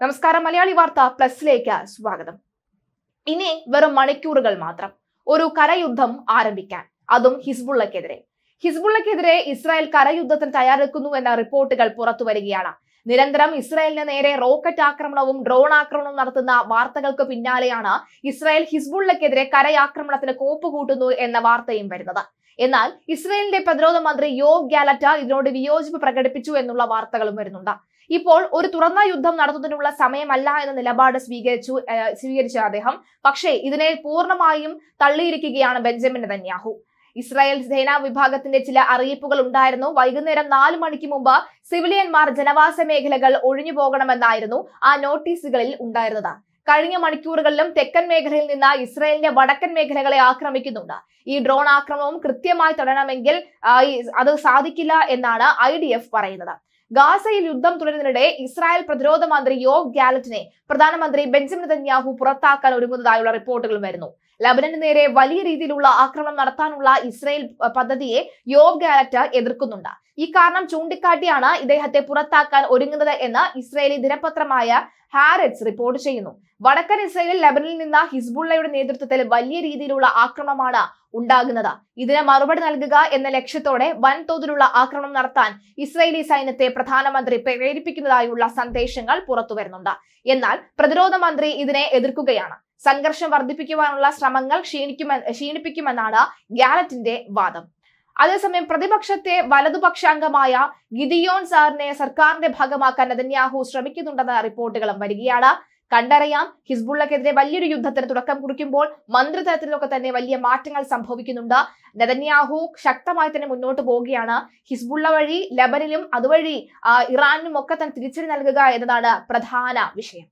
നമസ്കാരം മലയാളി വാർത്ത പ്ലസിലേക്ക് സ്വാഗതം. ഇനി വെറും മണിക്കൂറുകൾ മാത്രം. ഒരു കരയുദ്ധം ആരംഭിക്കാൻ. അതും ഹിസ്ബുള്ളക്കെതിരെ. ഹിസ്ബുള്ളക്കെതിരെ ഇസ്രായേൽ കരയുദ്ധത്തിന് തയ്യാറെടുക്കുന്നു എന്ന റിപ്പോർട്ടുകൾ പുറത്തു വരികയാണ്. നിരന്തരം ഇസ്രായേലിന് നേരെ റോക്കറ്റ് ആക്രമണവും ഡ്രോൺ ആക്രമണവും നടത്തുന്ന വാർത്തകൾക്ക് പിന്നാലെയാണ് ഇസ്രായേൽ ഹിസ്ബുള്ളക്കെതിരെ കരയാക്രമണത്തിന് കോപ്പ് കൂട്ടുന്നു എന്ന വാർത്തയും വരുന്നത്. എന്നാൽ ഇസ്രായേലിന്റെ പ്രതിരോധ മന്ത്രി യോഗ് ഗാലറ്റ ഇതിനോട് വിയോജിപ്പ് പ്രകടിപ്പിച്ചു എന്നുള്ള വാർത്തകളും വരുന്നുണ്ട്. ഇപ്പോൾ ഒരു തുറന്ന യുദ്ധം നടത്തുന്നതിനുള്ള സമയമല്ല എന്ന നിലപാട് സ്വീകരിച്ചു സ്വീകരിച്ച അദ്ദേഹം. പക്ഷേ ഇതിനെ പൂർണമായും തള്ളിയിരിക്കുകയാണ് ബെഞ്ചമിൻ നെതന്യാഹു. ഇസ്രായേൽ സേനാ വിഭാഗത്തിന്റെ ചില അറിയിപ്പുകൾ ഉണ്ടായിരുന്നു. വൈകുന്നേരം നാല് മണിക്ക് മുമ്പ് സിവിലിയന്മാർ ജനവാസ മേഖലകൾ ഒഴിഞ്ഞു പോകണമെന്നായിരുന്നു ആ നോട്ടീസുകളിൽ ഉണ്ടായിരുന്നത്. കഴിഞ്ഞ മണിക്കൂറുകളിലും തെക്കൻ മേഖലയിൽ നിന്ന് ഇസ്രായേലിന്റെ വടക്കൻ മേഖലകളെ ആക്രമിക്കുന്നുണ്ട്. ഈ ഡ്രോൺ ആക്രമണവും കൃത്യമായി തുടരണമെങ്കിൽ അത് സാധിക്കില്ല എന്നാണ് ഐ പറയുന്നത്. ഗാസയിൽ യുദ്ധം തുടരുന്നതിനിടെ ഇസ്രായേൽ പ്രതിരോധ മന്ത്രി യോവ് ഗാലറ്റിനെ പ്രധാനമന്ത്രി ബെഞ്ചമിൻ നെതന്യാഹു പുറത്താക്കാൻ ഒരുങ്ങുന്നതായുള്ള റിപ്പോർട്ടുകൾ വരുന്നു. ലബനന് നേരെ വലിയ രീതിയിലുള്ള ആക്രമണം നടത്താനുള്ള ഇസ്രായേൽ പദ്ധതിയെ യോവ് ഗാലറ്റ് എതിർക്കുന്നുണ്ട്. ഈ കാരണം ചൂണ്ടിക്കാട്ടിയാണ് ഇദ്ദേഹത്തെ പുറത്താക്കാൻ ഒരുങ്ങുന്നത് എന്ന് ഇസ്രായേലി ദിനപത്രമായ ഹാരറ്റ്സ് റിപ്പോർട്ട് ചെയ്യുന്നു. വടക്കൻ ഇസ്രയേലിൽ ലബനിൽ നിന്ന് ഹിസ്ബുള്ളയുടെ നേതൃത്വത്തിൽ വലിയ രീതിയിലുള്ള ആക്രമണമാണ് ഉണ്ടാകുന്നത്. ഇതിന് മറുപടി നൽകുക എന്ന ലക്ഷ്യത്തോടെ വൻതോതിലുള്ള ആക്രമണം നടത്താൻ ഇസ്രയേലി സൈന്യത്തെ പ്രധാനമന്ത്രി പ്രേരിപ്പിക്കുന്നതായുള്ള സന്ദേശങ്ങൾ പുറത്തു വരുന്നുണ്ട്. എന്നാൽ പ്രതിരോധ മന്ത്രി ഇതിനെ എതിർക്കുകയാണ്. സംഘർഷം വർദ്ധിപ്പിക്കുവാനുള്ള ശ്രമങ്ങൾ ക്ഷീണിക്കുമെന്ന് ക്ഷീണിപ്പിക്കുമെന്നാണ് ഗാലറ്റിന്റെ വാദം. അതേസമയം പ്രതിപക്ഷത്തെ വലതുപക്ഷാംഗമായ ഗിദിയോൺ സാറിനെ സർക്കാരിന്റെ ഭാഗമാക്കാൻ നെതന്യാഹു ശ്രമിക്കുന്നുണ്ടെന്ന റിപ്പോർട്ടുകളും വരികയാണ്. കണ്ടറിയാം ഹിസ്ബുള്ളക്കെതിരെ വലിയൊരു യുദ്ധത്തിന് തുടക്കം കുറിക്കുമ്പോൾ മന്ത്രിതലത്തിലൊക്കെ തന്നെ വലിയ മാറ്റങ്ങൾ സംഭവിക്കുന്നുണ്ട്. നെതന്യാഹു ശക്തമായി തന്നെ മുന്നോട്ട് പോവുകയാണ്. ഹിസ്ബുള്ള വഴി ലബനിലും അതുവഴി ഇറാനും ഒക്കെ തന്നെ തിരിച്ചടി നൽകുക എന്നതാണ് പ്രധാന വിഷയം.